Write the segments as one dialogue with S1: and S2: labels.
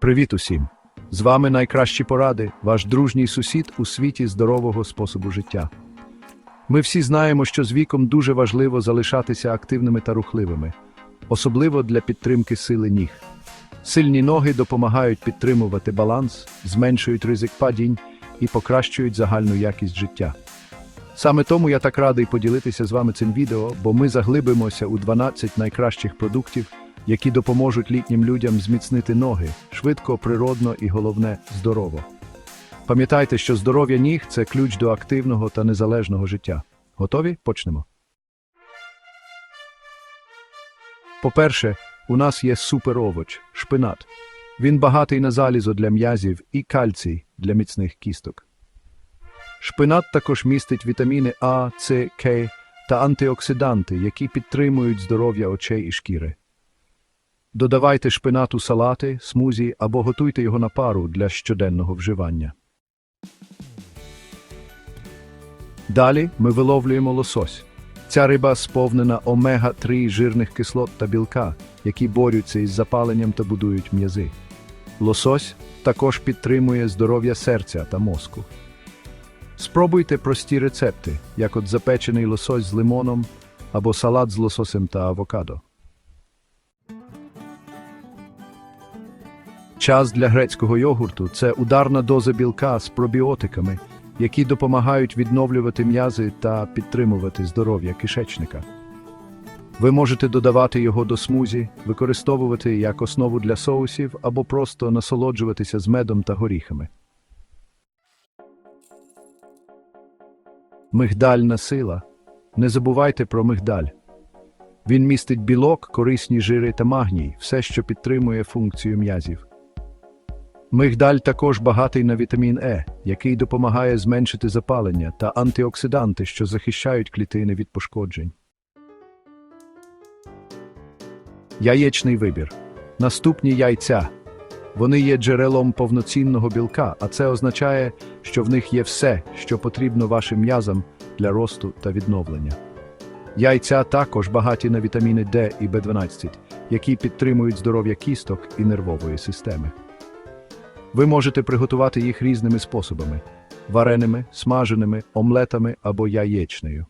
S1: Привіт усім! З вами найкращі поради, ваш дружній сусід у світі здорового способу життя. Ми всі знаємо, що з віком дуже важливо залишатися активними та рухливими, особливо для підтримки сили ніг. Сильні ноги допомагають підтримувати баланс, зменшують ризик падінь і покращують загальну якість життя. Саме тому я так радий поділитися з вами цим відео, бо ми заглибимося у 12 найкращих продуктів, які допоможуть літнім людям зміцнити ноги швидко, природно і головне здорово. Пам'ятайте, що здоров'я ніг це ключ до активного та незалежного життя. Готові? Почнемо. По-перше, у нас є суперовоч шпинат. Він багатий на залізо для м'язів і кальцій для міцних кісток. Шпинат також містить вітаміни А, С, К та антиоксиданти, які підтримують здоров'я очей і шкіри. Додавайте шпинат у салати, смузі або готуйте його на пару для щоденного вживання. Далі ми виловлюємо лосось. Ця риба сповнена омега-3 жирних кислот та білка, які борються із запаленням та будують м'язи. Лосось також підтримує здоров'я серця та мозку. Спробуйте прості рецепти, як от запечений лосось з лимоном або салат з лососем та авокадо. Час для грецького йогурту це ударна доза білка з пробіотиками, які допомагають відновлювати м'язи та підтримувати здоров'я кишечника. Ви можете додавати його до смузі, використовувати як основу для соусів або просто насолоджуватися з медом та горіхами. Мигдальна сила. Не забувайте про мигдаль. Він містить білок, корисні жири та магній, все, що підтримує функцію м'язів. Мигдаль також багатий на вітамін Е, який допомагає зменшити запалення та антиоксиданти, що захищають клітини від пошкоджень. Яєчний вибір. Наступні яйця. Вони є джерелом повноцінного білка, а це означає, що в них є все, що потрібно вашим м'язам для росту та відновлення. Яйця також багаті на вітаміни Д і В12, які підтримують здоров'я кісток і нервової системи. Ви можете приготувати їх різними способами: вареними, смаженими, омлетами або яєчнею.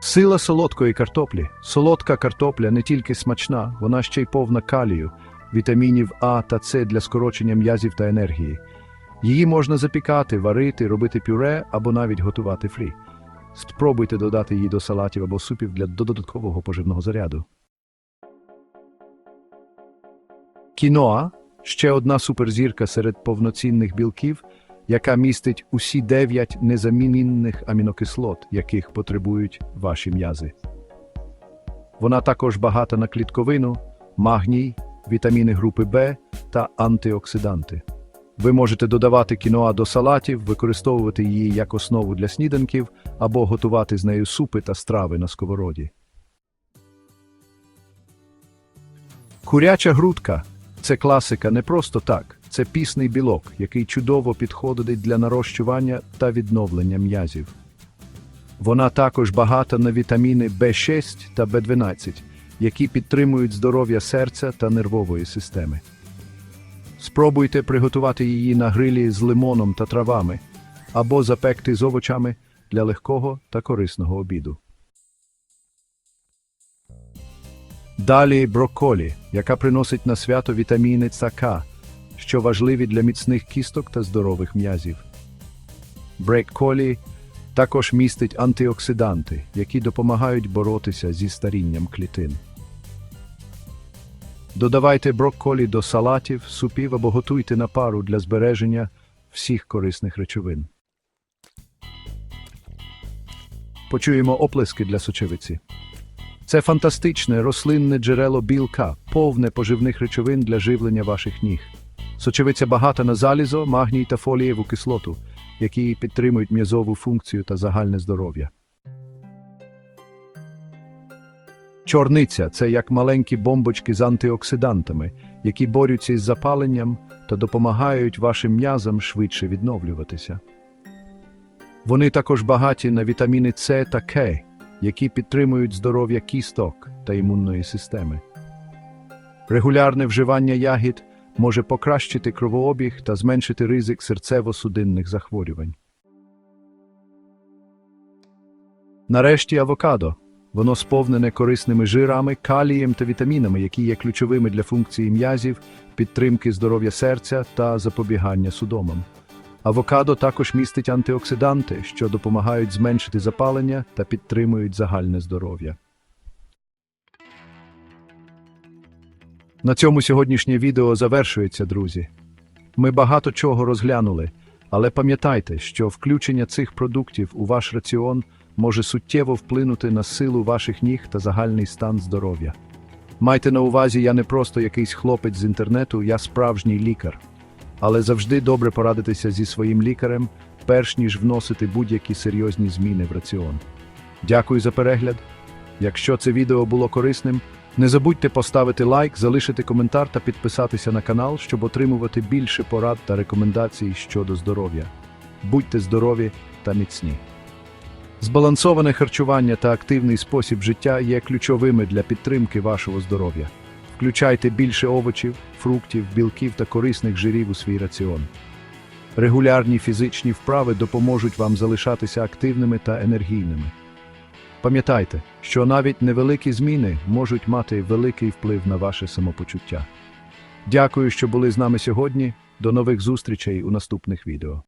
S1: Сила солодкої картоплі. Солодка картопля не тільки смачна, вона ще й повна калію, вітамінів А та С для скорочення м'язів та енергії. Її можна запікати, варити, робити пюре або навіть готувати фрі. Спробуйте додати її до салатів або супів для додаткового поживного заряду. Кіноа ще одна суперзірка серед повноцінних білків, яка містить усі дев'ять незамінних амінокислот, яких потребують ваші м'язи. Вона також багата на клітковину, магній, вітаміни групи Б та антиоксиданти. Ви можете додавати кіноа до салатів, використовувати її як основу для сніданків або готувати з нею супи та страви на сковороді. Куряча грудка це класика не просто так, це пісний білок, який чудово підходить для нарощування та відновлення м'язів. Вона також багата на вітаміни В6 та В12, які підтримують здоров'я серця та нервової системи. Спробуйте приготувати її на грилі з лимоном та травами або запекти з овочами для легкого та корисного обіду. Далі брокколі, яка приносить на свято вітаміни ЦК, що важливі для міцних кісток та здорових м'язів. Брекколі також містить антиоксиданти, які допомагають боротися зі старінням клітин. Додавайте брокколі до салатів, супів або готуйте на пару для збереження всіх корисних речовин. Почуємо оплески для сочевиці. Це фантастичне рослинне джерело білка, повне поживних речовин для живлення ваших ніг. Сочевиця багата на залізо, магній та фолієву кислоту, які підтримують м'язову функцію та загальне здоров'я. Чорниця це як маленькі бомбочки з антиоксидантами, які борються із запаленням та допомагають вашим м'язам швидше відновлюватися. Вони також багаті на вітаміни С та К, які підтримують здоров'я кісток та імунної системи. Регулярне вживання ягід може покращити кровообіг та зменшити ризик серцево-судинних захворювань. Нарешті авокадо. Воно сповнене корисними жирами, калієм та вітамінами, які є ключовими для функції м'язів, підтримки здоров'я серця та запобігання судомам. Авокадо також містить антиоксиданти, що допомагають зменшити запалення та підтримують загальне здоров'я. На цьому сьогоднішнє відео завершується, друзі. Ми багато чого розглянули, але пам'ятайте, що включення цих продуктів у ваш раціон може суттєво вплинути на силу ваших ніг та загальний стан здоров'я. Майте на увазі, я не просто якийсь хлопець з інтернету, я справжній лікар. Але завжди добре порадитися зі своїм лікарем, перш ніж вносити будь-які серйозні зміни в раціон. Дякую за перегляд. Якщо це відео було корисним, не забудьте поставити лайк, залишити коментар та підписатися на канал, щоб отримувати більше порад та рекомендацій щодо здоров'я. Будьте здорові та міцні. Збалансоване харчування та активний спосіб життя є ключовими для підтримки вашого здоров'я. Включайте більше овочів, фруктів, білків та корисних жирів у свій раціон. Регулярні фізичні вправи допоможуть вам залишатися активними та енергійними. Пам'ятайте, що навіть невеликі зміни можуть мати великий вплив на ваше самопочуття. Дякую, що були з нами сьогодні. До нових зустрічей у наступних відео.